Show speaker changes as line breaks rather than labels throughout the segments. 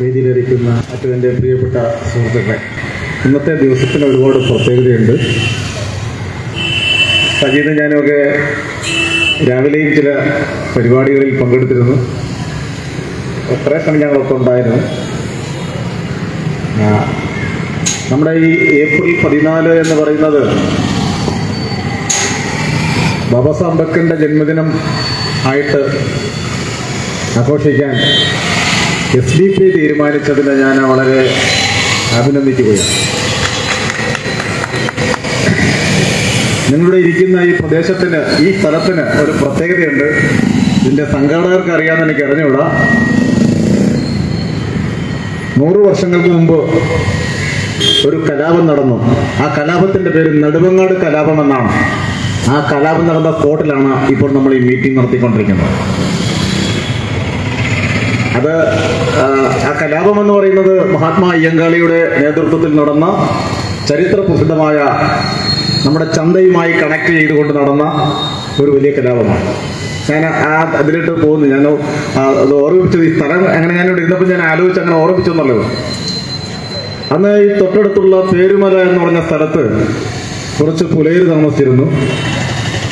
വേദിയിലിരിക്കുന്ന മറ്റു എന്റെ പ്രിയപ്പെട്ട സുഹൃത്തുക്കളെ ഇന്നത്തെ ദിവസത്തിന് ഒരുപാട് പ്രത്യേകതയുണ്ട്. സജീതം ഞാനൊക്കെ രാവിലെയും ചില പരിപാടികളിൽ പങ്കെടുത്തിരുന്നു. എത്ര സമയം ഞങ്ങളൊക്കെ ഉണ്ടായിരുന്നു. നമ്മുടെ ഈ ഏപ്രിൽ പതിനാല് എന്ന് പറയുന്നത് ബാബാ സാഹേബ് അംബേദ്കറിന്റെ ജന്മദിനം ആയിട്ട് ആഘോഷിക്കാൻ എസ് ഡി പി തീരുമാനിച്ചതിന് ഞാൻ വളരെ അഭിനന്ദിക്കുകയാണ്. നിങ്ങളുടെ ഇരിക്കുന്ന ഈ പ്രദേശത്തിന് ഈ സ്ഥലത്തിന് ഒരു പ്രത്യേകതയുണ്ട്. ഇതിന്റെ സംഘാടകർക്ക് അറിയാമെന്ന് എനിക്ക് അറിഞ്ഞുകൂടാ. നൂറ് വർഷങ്ങൾക്ക് മുമ്പ് ഒരു കലാപം നടന്നു. ആ കലാപത്തിന്റെ പേര് നെടുവങ്ങാട് കലാപം എന്നാണ്. ആ കലാപം നടന്ന സ്പോട്ടിലാണ് ഇപ്പോൾ നമ്മൾ ഈ മീറ്റിംഗ് നടത്തിക്കൊണ്ടിരിക്കുന്നത്. അത് ആ, കലാപം എന്ന് പറയുന്നത് മഹാത്മാ അയ്യങ്കാളിയുടെ നേതൃത്വത്തിൽ നടന്ന ചരിത്ര പ്രസിദ്ധമായ നമ്മുടെ ചന്തയുമായി കണക്ട് ചെയ്തുകൊണ്ട് നടന്ന ഒരു വലിയ കലാപമാണ്. ഞാൻ ആ അതിലിട്ട് പോകുന്നു. ഞാൻ അത് ഓർമ്മിപ്പിച്ചത് ഈ സ്ഥലം അങ്ങനെ ഞാനിവിടെ ഇരുന്നപ്പോൾ ഞാൻ ആലോചിച്ച് അങ്ങനെ ഓർമ്മിച്ചെന്നുള്ളത് അന്ന് ഈ തൊട്ടടുത്തുള്ള പേരുമല എന്ന് പറഞ്ഞ സ്ഥലത്ത് കുറച്ച് പുലയർ താമസിച്ചിരുന്നു.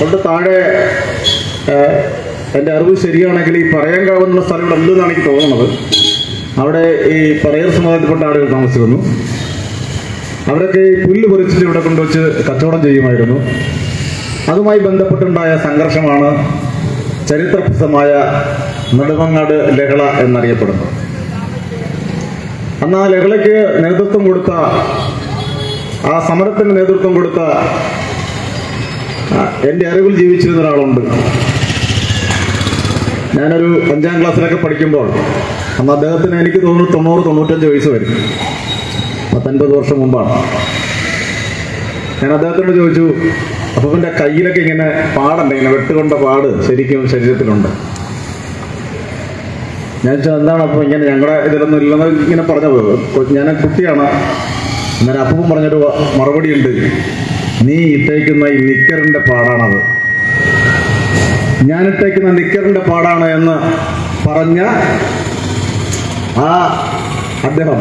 തൊട്ട് താഴെ എന്റെ അറിവ് ശരിയാണെങ്കിൽ ഈ പറയാൻ കാവുന്ന സ്ഥലം ഇവിടെ ഉണ്ടെന്നാണ് എനിക്ക് തോന്നുന്നത്? അവിടെ ഈ പറയർ സമുദായത്തിൽപ്പെട്ട ആളുകൾ താമസിച്ചിരുന്നു അവരൊക്കെ ഈ പുല്ല് പൊറിച്ചിട്ട് ഇവിടെ കൊണ്ടുവച്ച് കച്ചവടം ചെയ്യുമായിരുന്നു. അതുമായി ബന്ധപ്പെട്ടുണ്ടായ സംഘർഷമാണ് ചരിത്രപ്രസമായ നെടുമങ്ങാട് ലഹള എന്നറിയപ്പെടുന്നത്. അന്ന് ആ ലഹളയ്ക്ക് നേതൃത്വം കൊടുത്ത ആ സമരത്തിന് നേതൃത്വം കൊടുത്ത എന്റെ അറിവിൽ ജീവിച്ചിരുന്ന ഒരാളുണ്ട്. ഞാനൊരു അഞ്ചാം ക്ലാസ്സിലൊക്കെ പഠിക്കുമ്പോൾ അന്ന് അദ്ദേഹത്തിന് എനിക്ക് തോന്നുന്നു തൊണ്ണൂറ് തൊണ്ണൂറ്റഞ്ച് വയസ്സ് വരും. പത്തൊൻപത് വർഷം മുമ്പാണ്. ഞാൻ അദ്ദേഹത്തോട് ചോദിച്ചു അപ്പോൾ എന്റെ കയ്യിലൊക്കെ ഇങ്ങനെ പാടുണ്ട്? ഇങ്ങനെ വെട്ടുകൊണ്ട പാട് ശരിക്കും ശരീരത്തിലുണ്ട്. ഞാൻ എന്താണ് അപ്പോൾ ഇങ്ങനെ ഞങ്ങളുടെ ഇതിലൊന്നും ഇല്ലെന്ന് ഇങ്ങനെ പറഞ്ഞു? പോകും ഞാൻ കുട്ടിയാണ്. അന്നേരം അപ്പം പറഞ്ഞൊരു മറുപടി ഉണ്ട്. നീ ഇട്ടേക്കുന്ന ഈ നിക്കറിന്റെ പാടാണത്. ഞാൻ ഇട്ടേക്കുന്ന നിക്കറിന്റെ പാടാണ് എന്ന് പറഞ്ഞ ആ അദ്ദേഹം.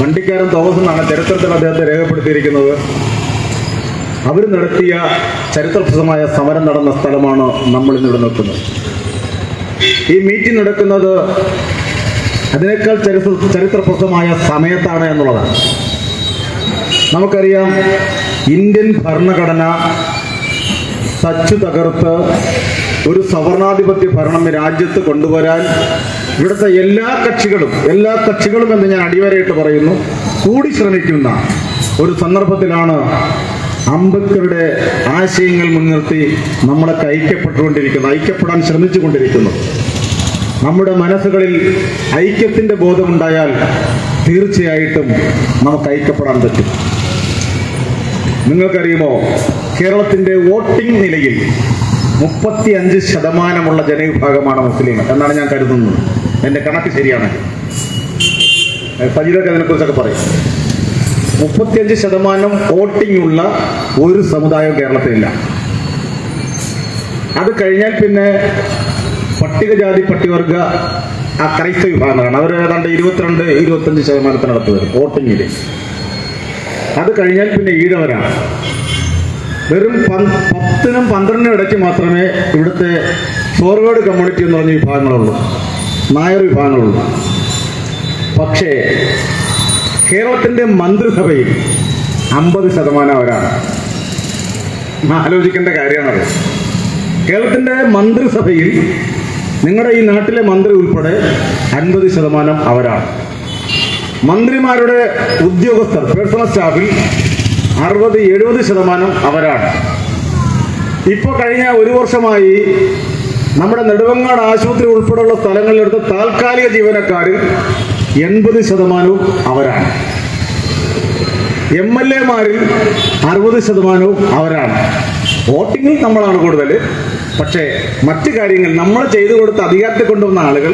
വണ്ടിക്കാരൻ തോമസ് എന്നാണ് ചരിത്രത്തിൽ അദ്ദേഹത്തെ രേഖപ്പെടുത്തിയിരിക്കുന്നത്. അവർ നടത്തിയ ചരിത്രപ്രസമായ സമരം നടന്ന സ്ഥലമാണ് നമ്മൾ ഇന്നിവിടെ നിൽക്കുന്നത്. ഈ മീറ്റിംഗ് നടക്കുന്നത് അതിനേക്കാൾ ചരിത്ര ചരിത്രപ്രദമായ സമയത്താണ് എന്നുള്ളതാണ്. നമുക്കറിയാം ഇന്ത്യൻ ഭരണഘടന സച്ചു തകർത്ത് ഒരു സവർണാധിപത്യ ഭരണം രാജ്യത്ത് കൊണ്ടുവരാൻ ഇവിടുത്തെ എല്ലാ കക്ഷികളും എല്ലാ കക്ഷികളും എന്ന് ഞാൻ അടിവരയിട്ട് പറയുന്നു കൂടി ശ്രമിക്കുന്ന ഒരു സന്ദർഭത്തിലാണ് അംബേദ്കറുടെ ആശയങ്ങൾ മുൻനിർത്തി നമ്മളൊക്കെ ഐക്യപ്പെട്ടുകൊണ്ടിരിക്കുന്നത് ഐക്യപ്പെടാൻ ശ്രമിച്ചുകൊണ്ടിരിക്കുന്നു നമ്മുടെ മനസ്സുകളിൽ ഐക്യത്തിന്റെ ബോധമുണ്ടായാൽ തീർച്ചയായിട്ടും നമുക്ക് ഐക്യപ്പെടാൻ പറ്റും. നിങ്ങൾക്കറിയുമോ? കേരളത്തിന്റെ വോട്ടിംഗ് നിലയിൽ മുപ്പത്തി അഞ്ച് ശതമാനമുള്ള ജനവിഭാഗമാണ് മുസ്ലിം എന്നാണ് ഞാൻ കരുതുന്നത്. എന്റെ കണക്ക് ശരിയാണ്. സജീദൊക്കെ അതിനെക്കുറിച്ചൊക്കെ പറയും. മുപ്പത്തിയഞ്ച് ശതമാനം വോട്ടിംഗ് ഉള്ള ഒരു സമുദായം കേരളത്തിലില്ല. അത് കഴിഞ്ഞാൽ പിന്നെ പട്ടികജാതി പട്ടികവർഗ ആ ക്രൈസ്തവ വിഭാഗങ്ങളാണ്. അവർ ഏതാണ്ട് ഇരുപത്തിരണ്ട് ഇരുപത്തഞ്ച് ശതമാനത്തിനടുത്ത് വരും വോട്ടിങ്ങിൽ അത് കഴിഞ്ഞാൽ പിന്നെ ഈഴവരാണ്. വെറും പത്തിനും പന്ത്രണ്ടിനും ഇടയ്ക്ക് മാത്രമേ ഇവിടുത്തെ ഫോർവേഡ് കമ്മ്യൂണിറ്റി എന്ന് പറഞ്ഞ വിഭാഗങ്ങളുള്ളൂ. നായർ വിഭാഗങ്ങളുള്ളൂ. പക്ഷേ കേരളത്തിന്റെ മന്ത്രിസഭയിൽ അമ്പത് ശതമാനം അവരാണ്. ആലോചിക്കേണ്ട കാര്യമാണത്. കേരളത്തിന്റെ മന്ത്രിസഭയിൽ നിങ്ങളുടെ ഈ നാട്ടിലെ മന്ത്രി ഉൾപ്പെടെ അൻപത് ശതമാനം അവരാണ്. മന്ത്രിമാരുടെ ഉദ്യോഗസ്ഥർ പേഴ്സണൽ സ്റ്റാഫിൽ അറുപത് എഴുപത് ശതമാനം അവരാണ്. ഇപ്പോൾ കഴിഞ്ഞ ഒരു വർഷമായി നമ്മുടെ നെടുവങ്ങാട് ആശുപത്രി ഉൾപ്പെടെയുള്ള സ്ഥലങ്ങളിലെടുത്ത താൽക്കാലിക ജീവനക്കാരിൽ എൺപത് ശതമാനവും അവരാണ്. എം എൽ എമാരിൽ അറുപത് ശതമാനവും അവരാണ്. വോട്ടിങ്ങിൽ നമ്മളാണ് കൂടുതൽ. പക്ഷേ മറ്റു കാര്യങ്ങൾ നമ്മൾ ചെയ്തു കൊടുത്ത അധികാരത്തെ കൊണ്ടുവന്ന ആളുകൾ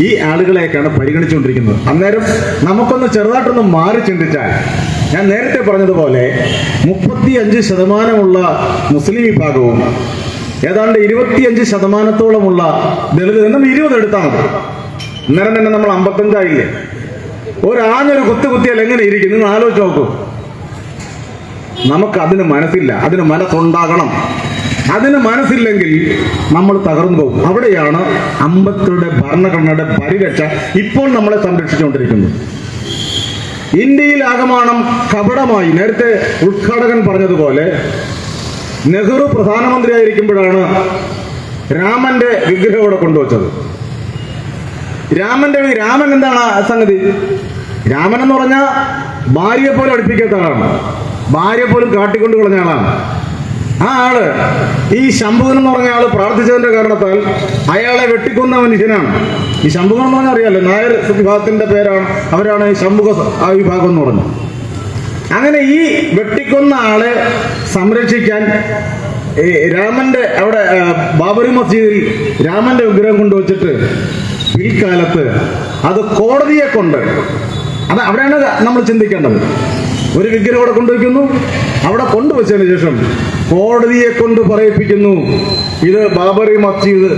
ഈ ആളുകളെയൊക്കെയാണ് പരിഗണിച്ചുകൊണ്ടിരിക്കുന്നത്. അന്നേരം നമുക്കൊന്ന് ചെറുതായിട്ടൊന്ന് മാറി ചിന്തിച്ചാൽ ഞാൻ നേരത്തെ പറഞ്ഞതുപോലെ മുപ്പത്തി അഞ്ച് ശതമാനമുള്ള മുസ്ലിം വിഭാഗവും ഏതാണ്ട് ഇരുപത്തിയഞ്ച് ശതമാനത്തോളമുള്ള ദളിത് എന്നും ഇരുപത് എടുത്താൽ മതി. അന്നേരം തന്നെ നമ്മൾ അമ്പത്തഞ്ചായില്ലേ? ഒരാഞ്ഞൊരു കുത്തു കുത്തിയാൽ എങ്ങനെ ഇരിക്കും? നിങ്ങൾ ആലോചിച്ച് നോക്കൂ. നമുക്ക് അതിന് മനസ്സില്ല. അതിന് മനസ്സുണ്ടാകണം. അതിന് മനസ്സില്ലെങ്കിൽ നമ്മൾ തകർന്നു പോകും. അവിടെയാണ് അമ്പത്തിയുടെ ഭരണഘടനയുടെ പരിരക്ഷ ഇപ്പോൾ നമ്മളെ സംരക്ഷിച്ചുകൊണ്ടിരിക്കുന്നത്. ഇന്ത്യയിൽ ആകമാനം കപടമായി നേരത്തെ ഉദ്ഘാടകൻ പറഞ്ഞതുപോലെ നെഹ്റു പ്രധാനമന്ത്രിയായിരിക്കുമ്പോഴാണ് രാമന്റെ വിഗ്രഹം ഇവിടെ കൊണ്ടുവച്ചത്. രാമന്റെ രാമൻ എന്താണ് സംഗതി? രാമൻ എന്ന് പറഞ്ഞാൽ ഭാര്യയെ പോലും അടുപ്പിക്കാത്ത ആളാണ്. ഭാര്യയെ പോലും കാട്ടിക്കൊണ്ട് കളഞ്ഞ ആളാണ്. ആ ആൾ. ഈ ശംഭുവൻ എന്ന് പറഞ്ഞ ആൾ പ്രാർത്ഥിച്ചതിന്റെ കാരണത്താൽ അയാളെ വെട്ടിക്കൊന്ന മനുഷ്യനാണ്. ഈ ശംഭുവൻ എന്ന് പറഞ്ഞാൽ അറിയാലോ നായർ വിഭാഗത്തിന്റെ പേരാണ്. അവരാണ് ഈ ശംഭുക ആ വിഭാഗം എന്ന് പറഞ്ഞത്. അങ്ങനെ ഈ വെട്ടിക്കൊന്ന ആളെ സംരക്ഷിക്കാൻ രാമന്റെ അവിടെ ബാബറി മസ്ജിദിൽ രാമന്റെ വിഗ്രഹം കൊണ്ടുവച്ചിട്ട് പിൽക്കാലത്ത് അത് കോടതിയെ കൊണ്ട് അത് അവിടെയാണ് നമ്മൾ ചിന്തിക്കേണ്ടത്. ഒരു വിഗ്രഹം അവിടെ കൊണ്ടുവയ്ക്കുന്നു. അവിടെ കൊണ്ടുവച്ചതിന് ശേഷം കോടതിയെ കൊണ്ട് പറയിപ്പിക്കുന്നു. ഇത് ബാബറി മസ്ജിദ്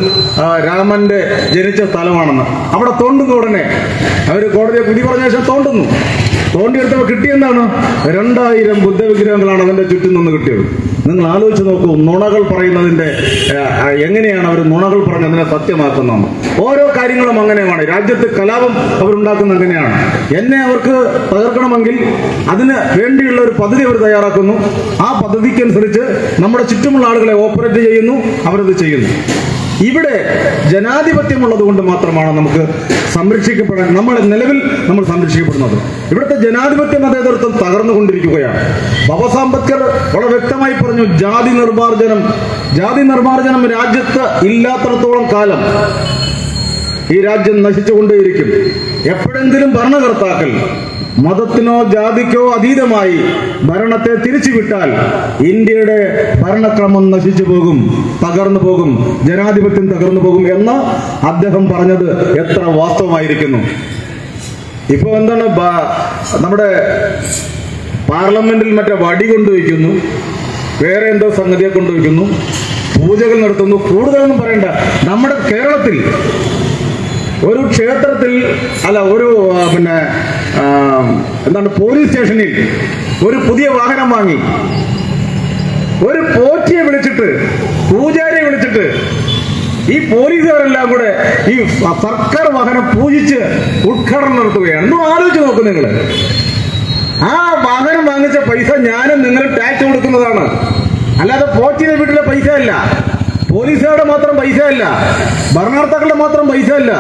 രാമന്റെ ജനിച്ച സ്ഥലമാണെന്ന്. അവിടെ തോണ്ടുന്നു ഉടനെ. അവർ കോടതിയെ വിധി പറഞ്ഞ ശേഷം തോണ്ടുന്നു. തോണ്ടിയെടുത്തപ്പോൾ കിട്ടിയെന്താണ്? രണ്ടായിരം ബുദ്ധവിഗ്രഹങ്ങളാണ് അതിന്റെ ചുറ്റും നിന്ന് കിട്ടിയത്. നിങ്ങൾ ആലോചിച്ച് നോക്കൂ നുണകൾ പറയുന്നതിന്റെ എങ്ങനെയാണ് അവർ നുണകൾ പറഞ്ഞതിനെ സത്യമാക്കുന്നത്? ഓരോ കാര്യങ്ങളും അങ്ങനെയാണ്. രാജ്യത്ത് കലാപം അവരുണ്ടാക്കുന്ന അങ്ങനെയാണ് എന്നെ അവർക്ക് തകർക്കണമെങ്കിൽ അതിന് വേണ്ടിയുള്ള ഒരു പദ്ധതി അവർ തയ്യാറാക്കുന്നു. ആ പദ്ധതിക്കനുസരിച്ച് നമ്മുടെ ചുറ്റുമുള്ള ആളുകളെ ഓപ്പറേറ്റ് ചെയ്യുന്നു അവരത് ചെയ്യുന്നു. ഇവിടെ ജനാധിപത്യമുള്ളത് കൊണ്ട് മാത്രമാണ് നമുക്ക് സംരക്ഷിക്കപ്പെടാൻ നമ്മൾ നിലവിൽ നമ്മൾ സംരക്ഷിക്കപ്പെടുന്നത്. ഇവിടുത്തെ ജനാധിപത്യ മതേതൃത്വം തകർന്നുകൊണ്ടിരിക്കുകയാണ്. ബാബാ അംബേദ്കർ വളരെ വ്യക്തമായി പറഞ്ഞു ജാതി നിർമ്മാർജനം ജാതി നിർമ്മാർജനം രാജ്യത്ത് ഇല്ലാത്തടത്തോളം കാലം ഈ രാജ്യം നശിച്ചുകൊണ്ടേയിരിക്കും. എപ്പോഴെങ്കിലും ഭരണകർത്താക്കൾ മതത്തിനോ ജാതിക്കോ അതീതമായി ഭരണത്തെ തിരിച്ചുവിട്ടാൽ ഇന്ത്യയുടെ ഭരണക്രമം നശിച്ചു പോകും തകർന്നു പോകും ജനാധിപത്യം തകർന്നു പോകും എന്ന് അദ്ദേഹം പറഞ്ഞത് എത്ര വാസ്തവമായിരിക്കുന്നു. ഇപ്പൊ എന്താണ് നമ്മുടെ പാർലമെന്റിൽ മറ്റേ വടി കൊണ്ടുവയ്ക്കുന്നു വേറെ എന്തോ സംഗതിയെ കൊണ്ടുവയ്ക്കുന്നു പൂജകൾ നടത്തുന്നു കൂടുതലൊന്നും പറയണ്ട. നമ്മുടെ കേരളത്തിൽ ഒരു ക്ഷേത്രത്തിൽ അല്ല ഒരു പിന്നെ എന്താണ് പോലീസ് സ്റ്റേഷനിൽ ഒരു പുതിയ വാഹനം വാങ്ങി. ഒരു പോറ്റിയെ വിളിച്ചിട്ട് പൂജാരിയെ വിളിച്ചിട്ട് ഈ പോലീസുകാരെല്ലാം കൂടെ ഈ സർക്കാർ വാഹനം പൂജിച്ച് ഉദ്ഘാടനം നടത്തുകയാണ്. ഒന്ന് ആലോചിച്ച് നോക്കും നിങ്ങൾ ആ വാഹനം വാങ്ങിച്ച പൈസ ഞാനും നിങ്ങൾ ടാക്സ് കൊടുക്കുന്നതാണ്. അല്ലാതെ പോറ്റിയുടെ വീട്ടിലെ പൈസ അല്ല പോലീസുകാരുടെ മാത്രം പൈസ അല്ല ഭരണകർത്താക്കളുടെ മാത്രം പൈസ അല്ല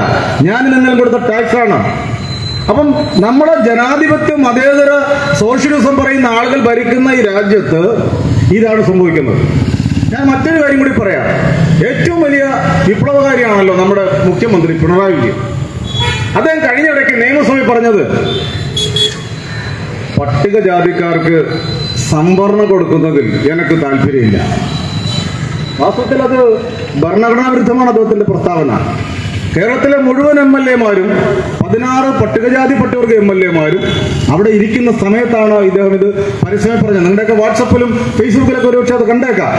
ഞാൻ നിങ്ങൾ കൊടുത്ത ടാക്സ് ആണ് അപ്പം നമ്മുടെ ജനാധിപത്യ മതേതര സോഷ്യലിസം പറയുന്ന ആളുകൾ ഭരിക്കുന്ന ഈ രാജ്യത്ത് ഇതാണ് സംഭവിക്കുന്നത്. ഞാൻ മറ്റൊരു കാര്യം കൂടി പറയാം. ഏറ്റവും വലിയ വിപ്ലവകാരിയാണല്ലോ നമ്മുടെ മുഖ്യമന്ത്രി പിണറായി വിജയൻ. അദ്ദേഹം കഴിഞ്ഞിടയ്ക്ക് നിയമസഭയിൽ പറഞ്ഞത് പട്ടികജാതിക്കാർക്ക് സംവരണം കൊടുക്കുന്നതിൽ എനിക്ക് താല്പര്യമില്ല. വാസ്തവത്തിൽ അത് ഭരണഘടനാ വിരുദ്ധമാണ് അദ്ദേഹത്തിന്റെ പ്രസ്താവന. കേരളത്തിലെ മുഴുവൻ എം എൽ എമാരും പതിനാറ് പട്ടികജാതി പട്ടികവർഗ എം എൽ എമാരും അവിടെ ഇരിക്കുന്ന സമയത്താണ് ഇദ്ദേഹം ഇത് പരസ്യമായി പറഞ്ഞത്. നിങ്ങളുടെയൊക്കെ വാട്സപ്പിലും ഫേസ്ബുക്കിലൊക്കെ ഒരുപക്ഷെ അത് കണ്ടേക്കാം.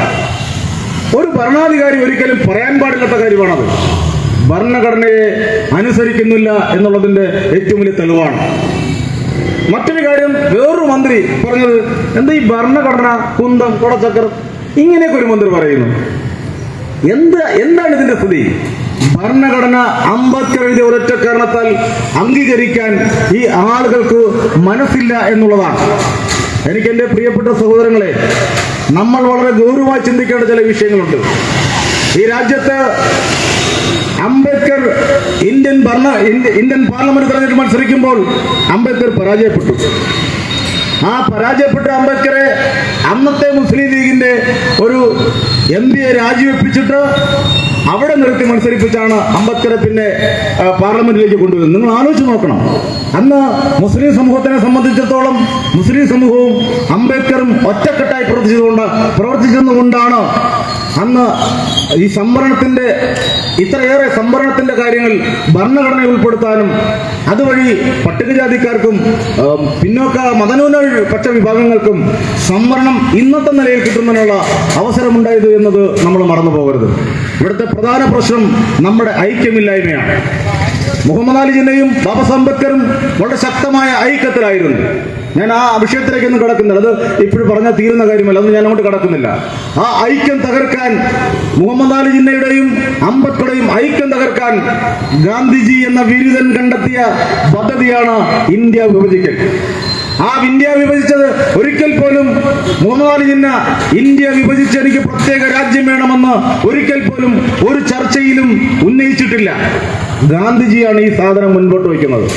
ഒരു ഭരണാധികാരി ഒരിക്കലും പറയാൻ പാടില്ലാത്ത കാര്യമാണത്. ഭരണഘടനയെ അനുസരിക്കുന്നില്ല എന്നുള്ളതിന്റെ ഏറ്റവും വലിയ തെളിവാണ്. മറ്റൊരു കാര്യം വേറൊരു മന്ത്രി പറഞ്ഞത് എന്താ ഈ ഭരണഘടന കുന്തം കുടച്ചക്രം ഇങ്ങനെയൊക്കെ ഒരു മന്ത്രി പറയുന്നു. എന്ത് എന്താണ് ഇതിന്റെ സ്ഥിതി? ഭരണഘടന എഴുതിയ ഒരൊറ്റ കാരണത്താൽ അംഗീകരിക്കാൻ ഈ ആളുകൾക്ക് മനസ്സില്ല എന്നുള്ളതാണ്. എനിക്ക് എന്റെ പ്രിയപ്പെട്ട സഹോദരങ്ങളെ നമ്മൾ വളരെ ഗൗരവമായി ചിന്തിക്കേണ്ട ചില വിഷയങ്ങളുണ്ട്. ഈ രാജ്യത്ത് അംബേദ്കർ ഇന്ത്യൻ ഭരണ ഇന്ത്യ- ഇന്ത്യൻ പാർലമെന്റ് തെരഞ്ഞെടുപ്പ് മത്സരിക്കുമ്പോൾ അംബേദ്കർ പരാജയപ്പെട്ടു. ആ പരാജയപ്പെട്ട അംബേദ്കറെ അന്നത്തെ മുസ്ലിം ലീഗിന്റെ ഒരു എം പിയെ രാജിവെപ്പിച്ചിട്ട് അവിടെ നിർത്തി മത്സരിപ്പിച്ചാണ് അംബേദ്കറെ പിന്നെ പാർലമെന്റിലേക്ക് കൊണ്ടുവരുന്നത്. നിങ്ങൾ ആലോചിച്ച് നോക്കണം. അന്ന് മുസ്ലിം സമൂഹത്തിനെ സംബന്ധിച്ചിടത്തോളം മുസ്ലിം സമൂഹവും അംബേദ്കറും ഒറ്റക്കെട്ടായി പ്രവർത്തിച്ചതുകൊണ്ട് പ്രവർത്തിച്ചതുകൊണ്ടാണ് അന്ന് ഈ സംവരണത്തിന്റെ ഇത്രയേറെ സംവരണത്തിന്റെ കാര്യങ്ങൾ ഭരണഘടന ഉൾപ്പെടുത്താനും അതുവഴി പട്ടികജാതിക്കാർക്കും പിന്നോക്ക മതന്യൂനപക്ഷ വിഭാഗങ്ങൾക്കും സംവരണം ഇന്നത്തെ നിലയിൽ കിട്ടുന്നതിനുള്ള അവസരമുണ്ടായത് എന്നത് നമ്മൾ മറന്നു പോകരുത് ഇവിടുത്തെ പ്രധാന പ്രശ്നം നമ്മുടെ ഐക്യമില്ലായ്മയാണ്. മുഹമ്മദ് അലി ജിന്നയും ബാബ അംബേദ്കറും വളരെ ശക്തമായ ഐക്യത്തിലായിരുന്നു. ഞാൻ ആ വിഷയത്തിലേക്കൊന്നും കിടക്കുന്നില്ല. അത് ഇപ്പോഴും പറഞ്ഞാൽ തീരുന്ന കാര്യമല്ല. അതൊന്നും ഞാൻ അങ്ങോട്ട് കിടക്കുന്നില്ല. ആ ഐക്യം തകർക്കാൻ മുഹമ്മദ് അലി ജിന്നയുടെയും അംബേദ്കറുടെയും ഐക്യം തകർക്കാൻ ഗാന്ധിജി എന്ന വിരുദൻ കണ്ടെത്തിയ പദ്ധതിയാണ് ഇന്ത്യ വിഭജിക്കൽ. ആ ഇന്ത്യ വിഭജിച്ചത് ഒരിക്കൽ പോലും മൂന്നാൽ ജിന്ന ഇന്ത്യ വിഭജിച്ച് എനിക്ക് പ്രത്യേക രാജ്യം വേണമെന്ന് ഒരിക്കൽ പോലും ഒരു ചർച്ചയിലും ഉന്നയിച്ചിട്ടില്ല. ഗാന്ധിജിയാണ് ഈ സാധനം മുൻപോട്ട് വയ്ക്കുന്നത്.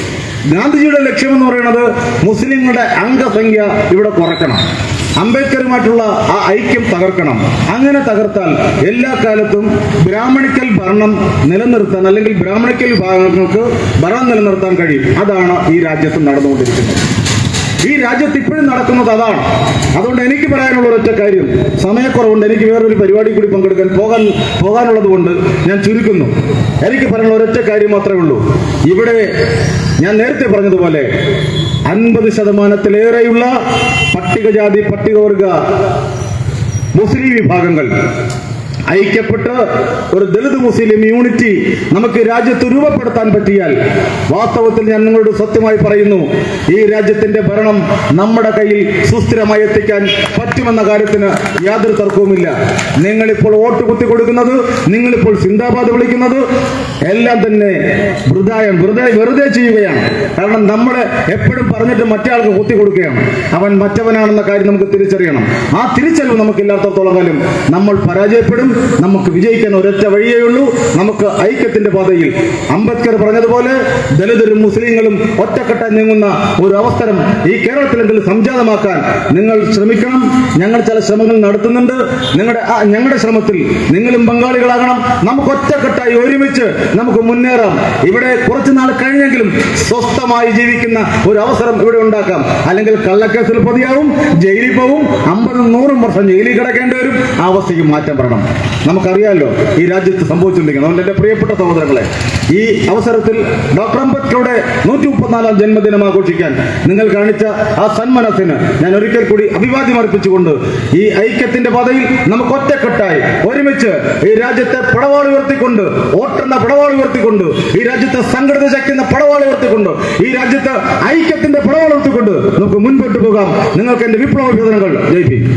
ഗാന്ധിജിയുടെ ലക്ഷ്യം എന്ന് പറയുന്നത് മുസ്ലിങ്ങളുടെ അംഗസംഖ്യ ഇവിടെ കുറയ്ക്കണം അംബേദ്കറുമായിട്ടുള്ള ആ ഐക്യം തകർക്കണം. അങ്ങനെ തകർത്താൽ എല്ലാ കാലത്തും ബ്രാഹ്മണിക്കൽ ഭരണം നിലനിർത്താൻ അല്ലെങ്കിൽ ബ്രാഹ്മണിക്കൽ വിഭാഗങ്ങൾക്ക് ഭരണം നിലനിർത്താൻ കഴിയും. അതാണ് ഈ രാജ്യത്ത് നടന്നുകൊണ്ടിരിക്കുന്നത്. ഈ രാജ്യത്ത് ഇപ്പോഴും നടക്കുന്നത് അതാണ്. അതുകൊണ്ട് എനിക്ക് പറയാനുള്ള ഒരൊറ്റ കാര്യം സമയക്കുറവുണ്ട്. എനിക്ക് വേറൊരു പരിപാടി കൂടി പങ്കെടുക്കാൻ പോകാൻ പോകാനുള്ളത് കൊണ്ട് ഞാൻ ചുരുക്കുന്നു. എനിക്ക് പറയാനുള്ള ഒരൊറ്റ കാര്യം മാത്രമേ ഉള്ളൂ. ഇവിടെ ഞാൻ നേരത്തെ പറഞ്ഞതുപോലെ അൻപത് ശതമാനത്തിലേറെയുള്ള പട്ടികജാതി പട്ടികവർഗ മുസ്ലിം വിഭാഗങ്ങൾ ഐക്യപ്പെട്ട് ഒരു ദളിത് മുസ്ലിം യൂണിറ്റി നമുക്ക് രാജ്യത്ത് രൂപപ്പെടുത്താൻ പറ്റിയാൽ വാസ്തവത്തിൽ ഞാൻ നിങ്ങളോട് സത്യമായി പറയുന്നു ഈ രാജ്യത്തിന്റെ ഭരണം നമ്മുടെ കയ്യിൽ സുസ്ഥിരമായി എത്തിക്കാൻ പറ്റുമെന്ന കാര്യത്തിന് യാതൊരു തർക്കവുമില്ല. നിങ്ങളിപ്പോൾ വോട്ട് കുത്തി കൊടുക്കുന്നത് നിങ്ങളിപ്പോൾ സിന്ദാബാദ് വിളിക്കുന്നത് എല്ലാം തന്നെ വൃതായം വെറുതെ വെറുതെ ചെയ്യുകയാണ്. കാരണം നമ്മളെ എപ്പോഴും പറഞ്ഞിട്ട് മറ്റേ കുത്തി കൊടുക്കുകയാണ്. അവൻ മറ്റവനാണെന്ന കാര്യം നമുക്ക് തിരിച്ചറിയണം. ആ തിരിച്ചറിവ് നമുക്ക് ഇല്ലാത്തത്തോളം കാലം നമ്മൾ പരാജയപ്പെടും നമുക്ക് വിജയിക്കാൻ ഒരൊറ്റ വഴിയേ ഉള്ളൂ. നമുക്ക് ഐക്യത്തിന്റെ പാതയിൽ അംബേദ്കർ പറഞ്ഞതുപോലെ ദലിതരും മുസ്ലിങ്ങളും ഒറ്റക്കെട്ടായി നീങ്ങുന്ന ഒരു അവസരം ഈ കേരളത്തിലെങ്കിലും സംജാതമാക്കാൻ നിങ്ങൾ ശ്രമിക്കണം. ഞങ്ങൾ ചില ശ്രമങ്ങൾ നടത്തുന്നുണ്ട്. നിങ്ങളുടെ ഞങ്ങളുടെ ശ്രമത്തിൽ നിങ്ങളും പങ്കാളികളാകണം. നമുക്ക് ഒറ്റക്കെട്ടായി ഒരുമിച്ച് നമുക്ക് മുന്നേറാം. ഇവിടെ കുറച്ചു നാൾ കഴിഞ്ഞെങ്കിലും സ്വസ്ഥമായി ജീവിക്കുന്ന ഒരു അവസരം ഇവിടെ ഉണ്ടാക്കാം. അല്ലെങ്കിൽ കള്ളക്കേസിൽ പ്രതിയാവും ജയിലിൽ പോവും അമ്പതും നൂറും വർഷം ജയിലിൽ കിടക്കേണ്ടി വരും. ആ അവസ്ഥയ്ക്ക് മാറ്റം വരണം. നമുക്കറിയാമല്ലോ ഈ രാജ്യത്ത് സംഭവിച്ചുകൊണ്ടിരിക്കുന്നത് അതുകൊണ്ട് എന്റെ പ്രിയപ്പെട്ട സഹോദരങ്ങളെ ഈ അവസരത്തിൽ ഡോക്ടർ അംബേദ്കറുടെ നൂറ്റി മുപ്പത്തിനാലാം ജന്മദിനം ആഘോഷിക്കാൻ നിങ്ങൾ കാണിച്ച ആ സന്മനസ്സിന് ഞാൻ ഒരിക്കൽ കൂടി അഭിവാദ്യം അർപ്പിച്ചുകൊണ്ട് ഈ ഐക്യത്തിന്റെ പാതയിൽ നമുക്ക് ഒറ്റക്കെട്ടായി ഒരുമിച്ച് ഈ രാജ്യത്തെ പടവാൾ ഉയർത്തിക്കൊണ്ട് ഓട്ടുന്ന പടവാൾ ഉയർത്തിക്കൊണ്ട് ഈ രാജ്യത്തെ സംഘടിത ശക്തി എന്ന പടവാൾ ഉയർത്തിക്കൊണ്ട് ഈ രാജ്യത്തെ ഐക്യത്തിന്റെ പടവാൾ ഉയർത്തിക്കൊണ്ട് നമുക്ക് മുൻപോട്ട് പോകാം. നിങ്ങൾക്ക് എന്റെ വിപ്ലവ അഭ്യർത്ഥനകൾ ജയിപ്പിക്കും